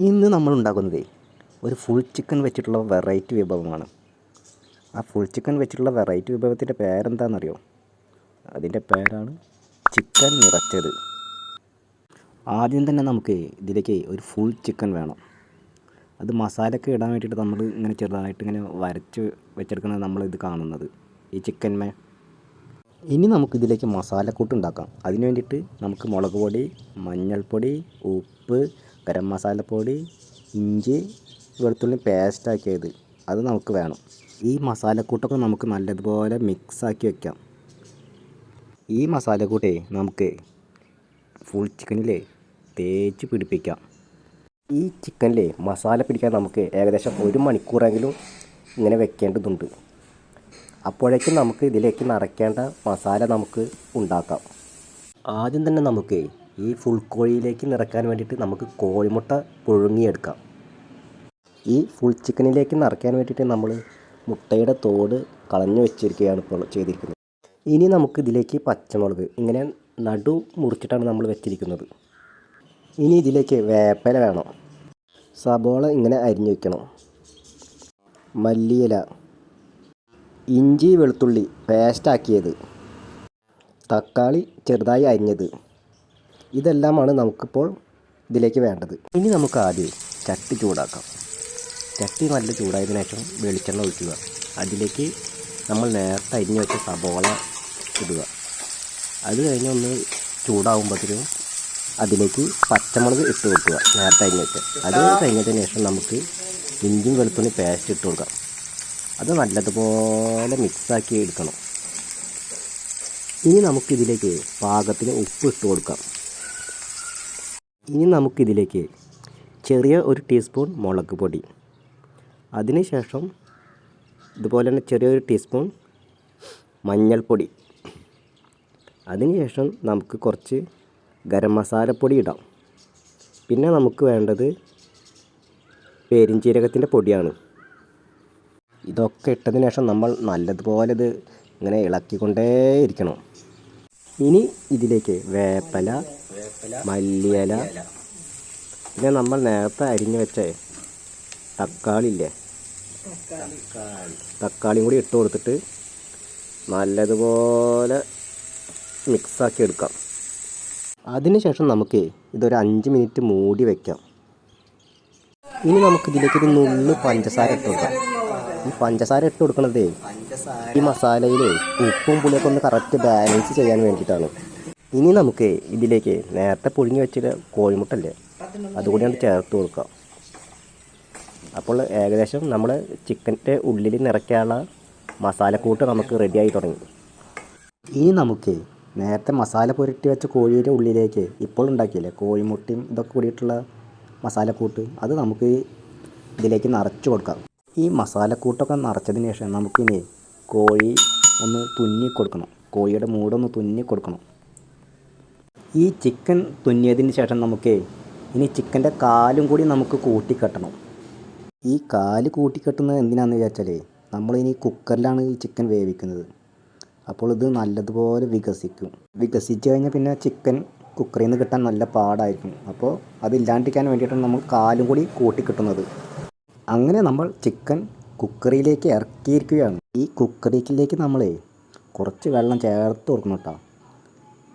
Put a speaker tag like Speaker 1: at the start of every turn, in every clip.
Speaker 1: ഇന്ന് നമ്മൾ ഉണ്ടാക്കുന്നത് ഒരു ഫുൾ ചിക്കൻ വെച്ചിട്ടുള്ള വെറൈറ്റി വിഭവമാണ്. ആ ഫുൾ ചിക്കൻ വെച്ചിട്ടുള്ള വെറൈറ്റി വിഭവത്തിന്റെ പേരെന്താണെന്നറിയോ? അതിന്റെ പേരാണ് ചിക്കൻ നിറച്ചത്. ആദ്യം തന്നെ നമുക്ക് ഇതിലേക്ക് ഒരു ഫുൾ ചിക്കൻ വേണം. അത് മസാലയൊക്കെ ഇടാൻ വേണ്ടിയിട്ട് നമ്മൾ ഇങ്ങനെ ചെറുതായിട്ട് ഇങ്ങനെ വരച്ച് വെച്ചെടുക്കുന്നത് നമ്മൾ ഇത് കാണുന്നത്. ഈ ചിക്കൻമേ ഇനി നമുക്ക് ഇതിലേക്ക് മസാലക്കൂട്ട് ഉണ്ടാക്കാം. അതിന് വേണ്ടിയിട്ട് നമുക്ക് മുളക് പൊടി മഞ്ഞൾപ്പൊടി ഉപ്പ് ഗരം മസാലപ്പൊടി ഇഞ്ചി വെളുത്തുള്ളി പേസ്റ്റാക്കിയത് അത് നമുക്ക് വേണം. ഈ മസാലക്കൂട്ടൊക്കെ നമുക്ക് നല്ലതുപോലെ മിക്സാക്കി വെക്കാം. ഈ മസാലക്കൂട്ടേ നമുക്ക് ഫുൾ ചിക്കനിലെ തേച്ച് പിടിപ്പിക്കാം. ഈ ചിക്കനിലെ മസാല പിടിക്കാൻ നമുക്ക് ഏകദേശം ഒരു മണിക്കൂറെങ്കിലും ഇങ്ങനെ വെക്കേണ്ടതുണ്ട്. അപ്പോഴേക്കും നമുക്ക് ഇതിലേക്ക് നിറയ്ക്കേണ്ട മസാല നമുക്ക് ഉണ്ടാക്കാം. ആദ്യം തന്നെ നമുക്ക് ഈ ഫുൾ കോഴിയിലേക്ക് നിറക്കാൻ വേണ്ടിയിട്ട് നമുക്ക് കോഴിമുട്ട പുഴുങ്ങിയെടുക്കാം. ഈ ഫുൾ ചിക്കനിലേക്ക് നിറയ്ക്കാൻ വേണ്ടിയിട്ട് നമ്മൾ മുട്ടയുടെ തോട് കളഞ്ഞു വെച്ചിരിക്കുകയാണ് ഇപ്പോൾ ചെയ്തിരിക്കുന്നത്. ഇനി നമുക്ക് ഇതിലേക്ക് പച്ചമുളക് ഇങ്ങനെ നടു മുറിച്ചിട്ടാണ് നമ്മൾ വെച്ചിരിക്കുന്നത്. ഇനി ഇതിലേക്ക് വേപ്പല വേണം. സബോള ഇങ്ങനെ അരിഞ്ഞു വയ്ക്കണം മല്ലിയില ഇഞ്ചി വെളുത്തുള്ളി പേസ്റ്റാക്കിയത് തക്കാളി ചെറുതായി അരിഞ്ഞത്. ഇതെല്ലാമാണ് നമുക്കിപ്പോൾ ഇതിലേക്ക് വേണ്ടത്. ഇനി നമുക്ക് ആദ്യം ചട്ടി ചൂടാക്കാം. ചട്ടി നല്ല ചൂടായതിനു ശേഷം വെളിച്ചെണ്ണ ഒഴിക്കുക. അതിലേക്ക് നമ്മൾ നേരത്തെ അരിഞ്ഞു വെച്ച സബോള ഇടുക. അത് കഴിഞ്ഞ് ഒന്ന് ചൂടാകുമ്പോഴത്തേക്കും അതിലേക്ക് പച്ചമുളക് ഇട്ട് കൊടുക്കുക നേരത്തെ അരിഞ്ഞ് വെച്ച്. അത് കഴിഞ്ഞതിന് ശേഷം നമുക്ക് ഇഞ്ചും വെളുത്തുള്ളി പേസ്റ്റ് ഇട്ട് കൊടുക്കാം. അത് നല്ലതുപോലെ മിക്സാക്കി എടുക്കണം. ഇനി നമുക്കിതിലേക്ക് പാകത്തിന് ഉപ്പ് ഇട്ട് കൊടുക്കാം. ഇനി നമുക്കിതിലേക്ക് ചെറിയ ഒരു ടീസ്പൂൺ മുളക് പൊടി. അതിനുശേഷം ഇതുപോലെ തന്നെ ചെറിയൊരു ടീസ്പൂൺ മഞ്ഞൾപ്പൊടി. അതിനുശേഷം നമുക്ക് കുറച്ച് ഗരം മസാലപ്പൊടി ഇടാം. പിന്നെ നമുക്ക് വേണ്ടത് പേരിഞ്ചീരകത്തിന്റെ പൊടിയാണ്. ഇതൊക്കെ ഇട്ടതിന് ശേഷം നമ്മൾ നല്ലതുപോലെ ഇത് ഇങ്ങനെ ഇളക്കിക്കൊണ്ടേയിരിക്കണം. ഇനി ഇതിലേക്ക് വേപ്പല മല്ലിയില പിന്നെ നമ്മൾ നേരത്തെ അരിഞ്ഞു വെച്ച തക്കാളി. ഇല്ലേ തക്കാളിയും കൂടി ഇട്ട് കൊടുത്തിട്ട് നല്ലതുപോലെ മിക്സാക്കി എടുക്കാം. അതിനുശേഷം നമുക്ക് ഇതൊരു അഞ്ച് മിനിറ്റ് മൂടി വയ്ക്കാം ഇനി നമുക്ക് ഇതിലേക്ക് ഒരു നുള്ളു പഞ്ചസാര ഇട്ട് കൊടുക്കാം. ഈ പഞ്ചസാര ഇട്ട് കൊടുക്കണതേ ഈ മസാലയിൽ ഉപ്പും പുളിയൊക്കെ ഒന്ന് കറക്റ്റ് ബാലൻസ് ചെയ്യാൻ വേണ്ടിയിട്ടാണ്. ഇനി നമുക്ക് ഇതിലേക്ക് നേരത്തെ പുഴുങ്ങി വെച്ചിട്ട് കോഴിമുട്ടല്ലേ അതുകൂടിയാണ് ചേർത്ത് കൊടുക്കാം അപ്പോൾ ഏകദേശം നമ്മൾ ചിക്കന്റെ ഉള്ളിൽ നിറയ്ക്കാനുള്ള മസാലക്കൂട്ട് നമുക്ക് റെഡിയായി തുടങ്ങി. ഇനി നമുക്ക് നേരത്തെ മസാല പുരട്ടി വെച്ച കോഴിയുടെ ഉള്ളിലേക്ക് ഇപ്പോൾ ഉണ്ടാക്കിയില്ലേ കോഴിമുട്ടയും ഇതൊക്കെ കൂടിയിട്ടുള്ള മസാലക്കൂട്ട് അത് നമുക്ക് ഇതിലേക്ക് നിറച്ച് കൊടുക്കാം. ഈ മസാലക്കൂട്ടൊക്കെ നിറച്ചതിന് ശേഷം നമുക്കിനി കോഴി ഒന്ന് തുന്നി കൊടുക്കണം. കോഴിയുടെ മൂടൊന്ന് തുന്നി കൊടുക്കണം. ഈ ചിക്കൻ തുന്നിയതിന് ശേഷം നമുക്ക് ഇനി ചിക്കന്റെ കാലും കൂടി നമുക്ക് കൂട്ടിക്കെട്ടണം. ഈ കാൽ കൂട്ടിക്കെട്ടുന്നത് എന്തിനാണെന്ന് വിചാരിച്ചാൽ നമ്മളിനി കുക്കറിലാണ് ഈ ചിക്കൻ വേവിക്കുന്നത്. അപ്പോൾ ഇത് നല്ലതുപോലെ വികസിക്കും. വികസിച്ച് കഴിഞ്ഞാൽ പിന്നെ ചിക്കൻ കുക്കറിൽ നിന്ന് കിട്ടാൻ നല്ല പാടായിരിക്കും. അപ്പോൾ അതില്ലാണ്ടിരിക്കാൻ വേണ്ടിയിട്ടാണ് നമ്മൾ കാലും കൂടി കൂട്ടിക്കിട്ടുന്നത്. അങ്ങനെ നമ്മൾ ചിക്കൻ കുക്കറിയിലേക്ക് ഇറക്കിയിരിക്കുകയാണ്. ഈ കുക്കറിലേക്ക് നമ്മൾ കുറച്ച് വെള്ളം ചേർത്ത് കൊടുക്കണം കേട്ടോ.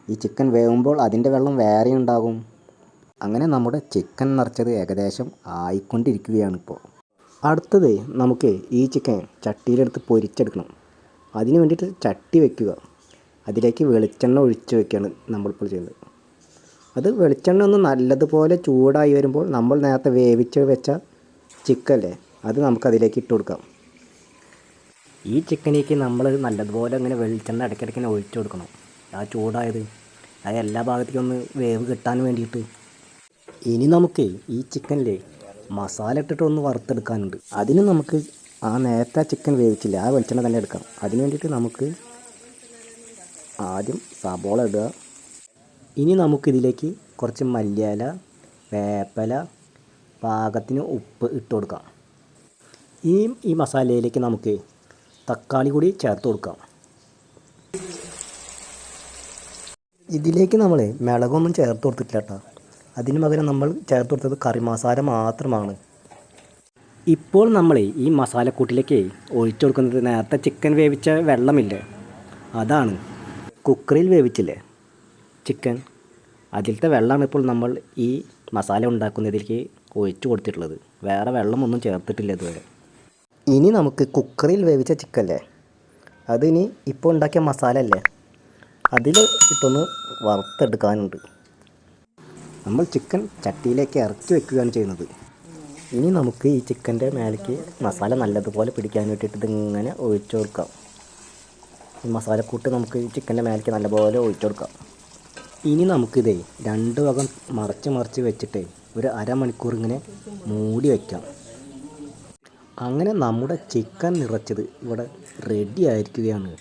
Speaker 1: ഈ ചിക്കൻ വേവുമ്പോൾ അതിന്റെ വെള്ളം വേറെ ഉണ്ടാകും. അങ്ങനെ നമ്മുടെ ചിക്കൻ നിറച്ചത് ഏകദേശം ആയിക്കൊണ്ടിരിക്കുകയാണ് ഇപ്പോൾ. അടുത്തത് നമുക്ക് ഈ ചിക്കൻ ചട്ടിയിലെടുത്ത് പൊരിച്ചെടുക്കണം. അതിന് വേണ്ടിയിട്ട് ചട്ടി വയ്ക്കുക അതിലേക്ക് വെളിച്ചെണ്ണ ഒഴിച്ച് വയ്ക്കുകയാണ് നമ്മളിപ്പോൾ ചെയ്യുന്നത്. അത് വെളിച്ചെണ്ണ ഒന്ന് നല്ലതുപോലെ ചൂടായി വരുമ്പോൾ നമ്മൾ നേരത്തെ വേവിച്ച് വെച്ച ചിക്കല്ലേ അത് നമുക്കതിലേക്ക് ഇട്ട് കൊടുക്കാം. ഈ ചിക്കനിലേക്ക് നമ്മൾ നല്ലതുപോലെ അങ്ങനെ വെളിച്ചെണ്ണ ഇടയ്ക്കിടയ്ക്ക് ഒഴിച്ചു കൊടുക്കണം. ആ ചൂടായത്. അത് എല്ലാ ഭാഗത്തേക്കും ഒന്ന് വേവ് കിട്ടാൻ വേണ്ടിയിട്ട്. ഇനി നമുക്ക് ഈ ചിക്കനിൽ മസാല ഇട്ടിട്ട് ഒന്ന് വറുത്തെടുക്കാനുണ്ട്. അതിന് നമുക്ക് ആ നേരത്തെ ചിക്കൻ വേവിച്ചില്ല ആ വെളിച്ചെണ്ണ തന്നെ എടുക്കാം. അതിന് വേണ്ടിയിട്ട് നമുക്ക് ആദ്യം സബോള ഇടുക. ഇനി നമുക്കിതിലേക്ക് കുറച്ച് മല്ലിയില വേപ്പല പാകത്തിന് ഉപ്പ് ഇട്ട് കൊടുക്കാം. ഈ ഈ മസാലയിലേക്ക് നമുക്ക് തക്കാളി കൂടി ചേർത്ത് കൊടുക്കാം. ഇതിലേക്ക് നമ്മൾ മിളകൊന്നും ചേർത്ത് കൊടുത്തിട്ടില്ല കേട്ടോ അതിന് പകരം നമ്മൾ ചേർത്ത് കൊടുത്തത് കറി മസാല മാത്രമാണ്. ഇപ്പോൾ നമ്മൾ ഈ മസാലക്കൂട്ടിലേക്ക് ഒഴിച്ചു കൊടുക്കുന്നത് നേരത്തെ ചിക്കൻ വേവിച്ച വെള്ളമില്ലേ? അതാണ്. കുക്കറിൽ വേവിച്ചില്ലേ? ചിക്കൻ അതിലത്തെ വെള്ളമാണ് ഇപ്പോൾ നമ്മൾ ഈ മസാല ഉണ്ടാക്കുന്നതിലേക്ക് ഒഴിച്ചു കൊടുത്തിട്ടുള്ളത്. വേറെ വെള്ളമൊന്നും ചേർത്തിട്ടില്ല ഇതുവരെ. ഇനി നമുക്ക് കുക്കറിൽ വേവിച്ച ചിക്കൻ അല്ലേ? അതിനി ഇപ്പോൾ ഉണ്ടാക്കിയ മസാല അല്ലേ? അതിൽ ഇട്ടൊന്ന് വറുത്തെടുക്കാനുണ്ട്. നമ്മൾ ചിക്കൻ ചട്ടിയിലേക്ക് ഇറക്കി വെക്കുകയാണ് ചെയ്യുന്നത്. ഇനി നമുക്ക് ഈ ചിക്കന്റെ മേലേക്ക് മസാല നല്ലതുപോലെ പിടിക്കാൻ വേണ്ടിയിട്ട് ഇതിങ്ങനെ ഒഴിച്ചു കൊടുക്കാം. ഈ മസാലക്കൂട്ട് നമുക്ക് ഈ ചിക്കന്റെ മേലേക്ക് നല്ലപോലെ ഒഴിച്ചു കൊടുക്കാം. ഇനി നമുക്കിതേ രണ്ട് വകം മറച്ച് മറിച്ച് വെച്ചിട്ട് ഒരു അരമണിക്കൂർ ഇങ്ങനെ മൂടി വയ്ക്കാം അങ്ങനെ നമ്മുടെ ചിക്കൻ നിറച്ചത് ഇവിടെ റെഡി ആയിരിക്കുകയാണ്.